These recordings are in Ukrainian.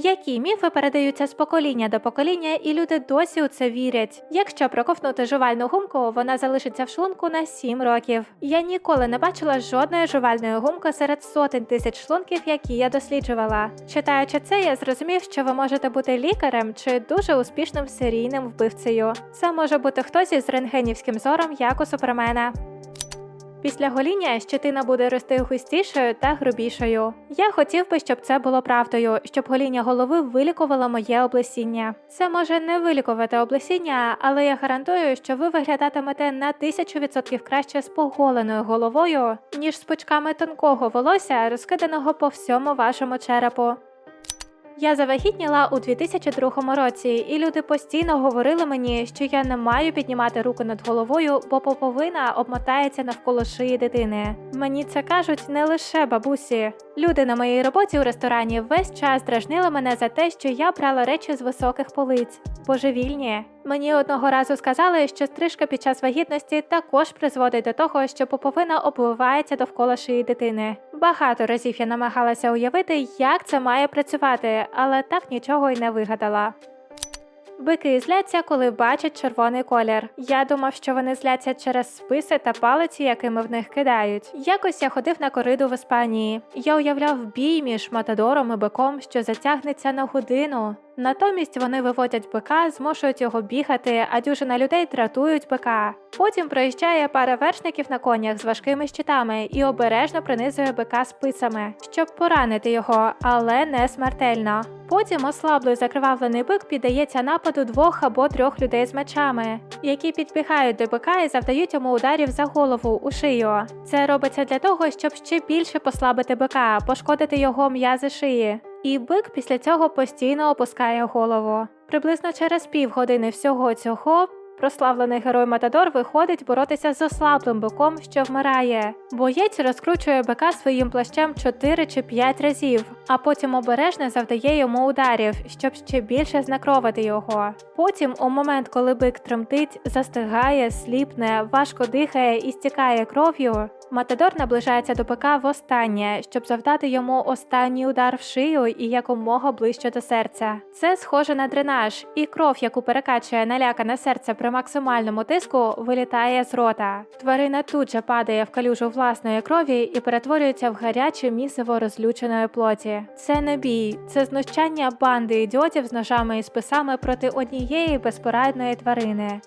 Які міфи передаються з покоління до покоління, і люди досі у це вірять. Якщо проковтнути жувальну гумку, вона залишиться в шлунку на 7 років. Я ніколи не бачила жодної жувальної гумки серед сотень тисяч шлунків, які я досліджувала. Читаючи це, я зрозумів, що ви можете бути лікарем чи дуже успішним серійним вбивцею. Це може бути хтось із рентгенівським зором, як у супермена. Після гоління щетина буде рости густішою та грубішою. Я хотів би, щоб це було правдою, щоб гоління голови вилікувало моє облесіння. Це може не вилікувати облесіння, але я гарантую, що ви виглядатимете на тисячу відсотків краще з поголеною головою, ніж з пучками тонкого волосся, розкиданого по всьому вашому черепу. Я завагітніла у 2002 році, і люди постійно говорили мені, що я не маю піднімати руку над головою, бо поповина обмотається навколо шиї дитини. Мені це кажуть не лише бабусі. Люди на моїй роботі у ресторані весь час дражнили мене за те, що я брала речі з високих полиць. Божевільні. Мені одного разу сказали, що стрижка під час вагітності також призводить до того, що поповина обвивається довкола шиї дитини. Багато разів я намагалася уявити, як це має працювати, але так нічого й не вигадала. Бики зляться, коли бачать червоний колір. Я думав, що вони зляться через списи та палиці, якими в них кидають. Якось я ходив на кориду в Іспанії. Я уявляв бій між матадором і биком, що затягнеться на годину. Натомість вони виводять бика, змушують його бігати, а дюжина людей дратують бика. Потім проїжджає пара вершників на конях з важкими щитами і обережно принизує бика списами, щоб поранити його, але не смертельно. Потім ослаблий закривавлений бик піддається нападу двох або трьох людей з мечами, які підбігають до бика і завдають йому ударів за голову у шию. Це робиться для того, щоб ще більше послабити бика, пошкодити його м'язи шиї. І бик після цього постійно опускає голову. Приблизно через півгодини всього цього прославлений герой Матадор виходить боротися з ослаблим биком, що вмирає. Боєць розкручує бика своїм плащем 4 чи 5 разів, а потім обережно завдає йому ударів, щоб ще більше знакровити його. Потім, у момент, коли бик тремтить, застигає, сліпне, важко дихає і стікає кров'ю. Матадор наближається до бика востаннє, щоб завдати йому останній удар в шию і якомога ближче до серця. Це схоже на дренаж, і кров, яку перекачує налякане серце при максимальному тиску, вилітає з рота. Тварина тут же падає в калюжу власної крові і перетворюється в гаряче місиво розлюченої плоті. Це не бій, це знущання банди ідіотів з ножами і списами проти однієї безпорадної тварини.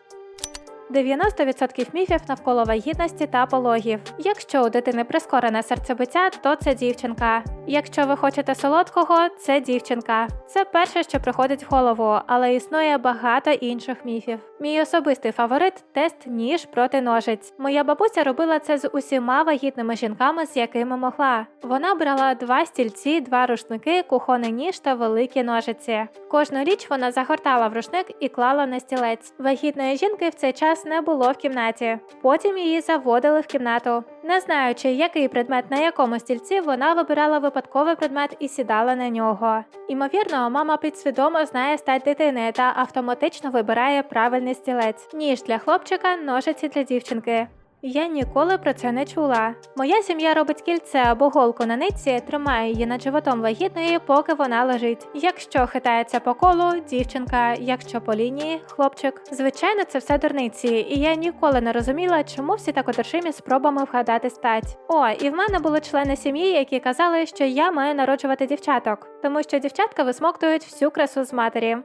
90% міфів навколо вагітності та пологів. Якщо у дитини прискорене серцебиття, то це дівчинка. Якщо ви хочете солодкого, це дівчинка. Це перше, що приходить в голову, але існує багато інших міфів. Мій особистий фаворит тест ніж проти ножиць. Моя бабуся робила це з усіма вагітними жінками, з якими могла. Вона брала два стільці, два рушники, кухонний ніж та великі ножиці. Кожну річ вона загортала в рушник і клала на стілець. Вагітної жінки в цей час не було в кімнаті. Потім її заводили в кімнату. Не знаючи, який предмет на якому стільці, вона вибирала випадковий предмет і сідала на нього. Імовірно, мама підсвідомо знає стать дитини та автоматично вибирає правильний стілець. Ніж для хлопчика, ножиці для дівчинки. Я ніколи про це не чула. Моя сім'я робить кільце або голку на нитці, тримає її над животом вагітної, поки вона лежить. Якщо хитається по колу, дівчинка, якщо по лінії, хлопчик. Звичайно, це все дурниці, і я ніколи не розуміла, чому всі так одержимі спробами вгадати стать. О, і в мене були члени сім'ї, які казали, що я маю народжувати дівчаток, тому що дівчатка висмоктують всю красу з матері. М,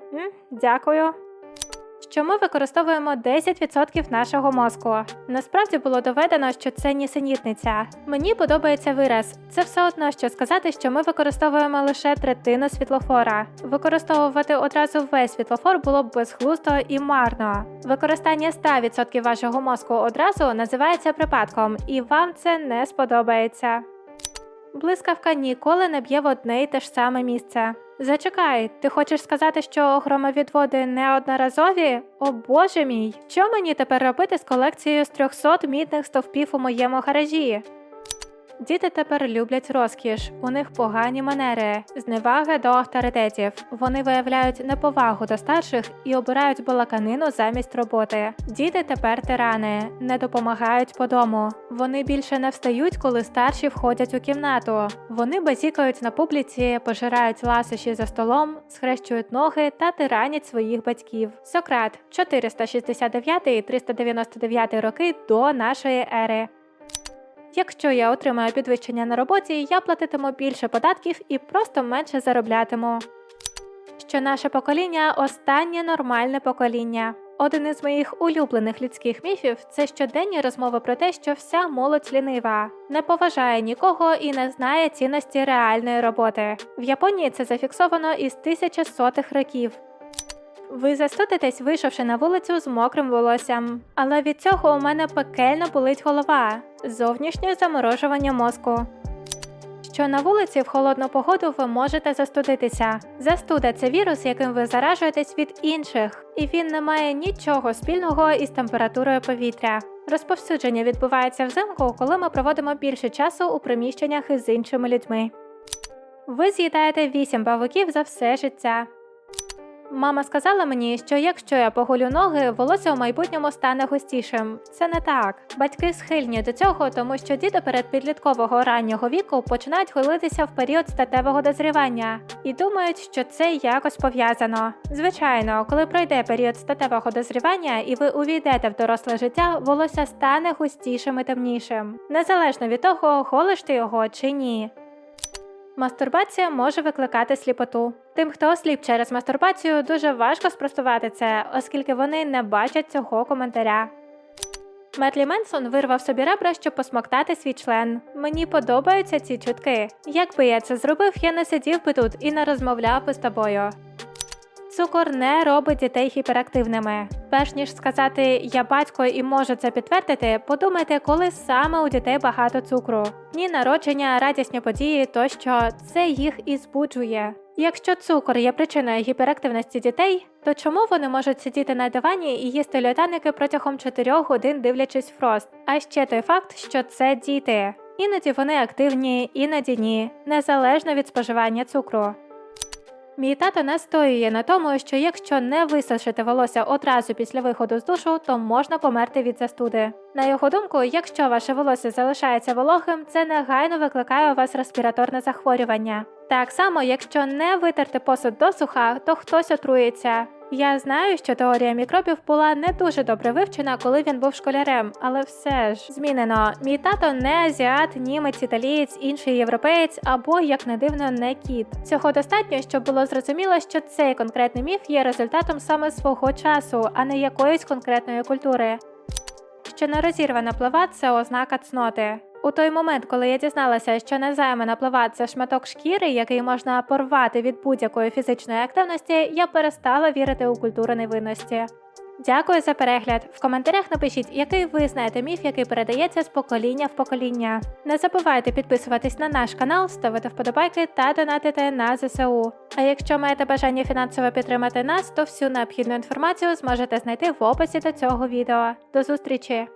дякую що ми використовуємо 10% нашого мозку. Насправді було доведено, що це нісенітниця. Мені подобається вираз. Це все одно, що сказати, що ми використовуємо лише третину світлофора. Використовувати одразу весь світлофор було б безглуздо і марно. Використання 100% вашого мозку одразу називається припадком, і вам це не сподобається. Блискавка ніколи не б'є в одне й те ж саме місце. Зачекай, ти хочеш сказати, що громовідводи неодноразові? О боже мій! Що мені тепер робити з колекцією з 300 мідних стовпів у моєму гаражі? Діти тепер люблять розкіш, у них погані манери, зневага до авторитетів. Вони виявляють неповагу до старших і обирають балаканину замість роботи. Діти тепер тирани, не допомагають по дому. Вони більше не встають, коли старші входять у кімнату. Вони базікають на публіці, пожирають ласощі за столом, схрещують ноги та тиранять своїх батьків. Сократ 469-399 роки до нашої ери. Якщо я отримаю підвищення на роботі, я платитиму більше податків і просто менше зароблятиму. Що наше покоління останнє нормальне покоління. Один із моїх улюблених людських міфів це щоденні розмови про те, що вся молодь лінива, не поважає нікого і не знає цінності реальної роботи. В Японії це зафіксовано із 1100-х років. Ви застудитесь, вийшовши на вулицю з мокрим волоссям. Але від цього у мене пекельно болить голова, зовнішнє заморожування мозку. Що на вулиці в холодну погоду ви можете застудитися. Застуда це вірус, яким ви заражуєтесь від інших, і він не має нічого спільного із температурою повітря. Розповсюдження відбувається взимку, коли ми проводимо більше часу у приміщеннях із іншими людьми. Ви з'їдаєте 8 павуків за все життя. Мама сказала мені, що якщо я погулю ноги, волосся у майбутньому стане густішим. Це не так. Батьки схильні до цього, тому що діти перед підліткового раннього віку починають голитися в період статевого дозрівання і думають, що це якось пов'язано. Звичайно, коли пройде період статевого дозрівання і ви увійдете в доросле життя, волосся стане густішим і темнішим, незалежно від того, голиш ти його чи ні. Мастурбація може викликати сліпоту. Тим, хто осліп через мастурбацію, дуже важко спростувати це, оскільки вони не бачать цього коментаря. Метлі Менсон вирвав собі ребра, щоб посмоктати свій член. Мені подобаються ці чутки. Якби я це зробив, я не сидів би тут і не розмовляв би з тобою. Цукор не робить дітей гіперактивними. Перш ніж сказати я батько і можу це підтвердити, подумайте, коли саме у дітей багато цукру. Дні народження, радісні події тощо це їх і збуджує. Якщо цукор є причиною гіперактивності дітей, то чому вони можуть сидіти на дивані і їсти льодяники протягом 4 годин дивлячись фрост? А ще той факт, що це діти. Іноді вони активні, іноді ні, незалежно від споживання цукру. Мій тато настоює на тому, що якщо не висушити волосся одразу після виходу з душу, то можна померти від застуди. На його думку, якщо ваше волосся залишається вологим, це негайно викликає у вас респіраторне захворювання. Так само, якщо не витерти посуд досуха, то хтось отруїться. Я знаю, що теорія мікробів була не дуже добре вивчена, коли він був школярем, але все ж змінено. Мій тато не азіат, німець, італієць, інший європеєць або, як не дивно, не кіт. Цього достатньо, щоб було зрозуміло, що цей конкретний міф є результатом саме свого часу, а не якоїсь конкретної культури. Що нерозірвана плава це ознака цноти. У той момент, коли я дізналася, що незаймана плава це шматок шкіри, який можна порвати від будь-якої фізичної активності, я перестала вірити у культуру невинності. Дякую за перегляд. В коментарях напишіть, який ви знаєте міф, який передається з покоління в покоління. Не забувайте підписуватись на наш канал, ставити вподобайки та донатити на ЗСУ. А якщо маєте бажання фінансово підтримати нас, то всю необхідну інформацію зможете знайти в описі до цього відео. До зустрічі!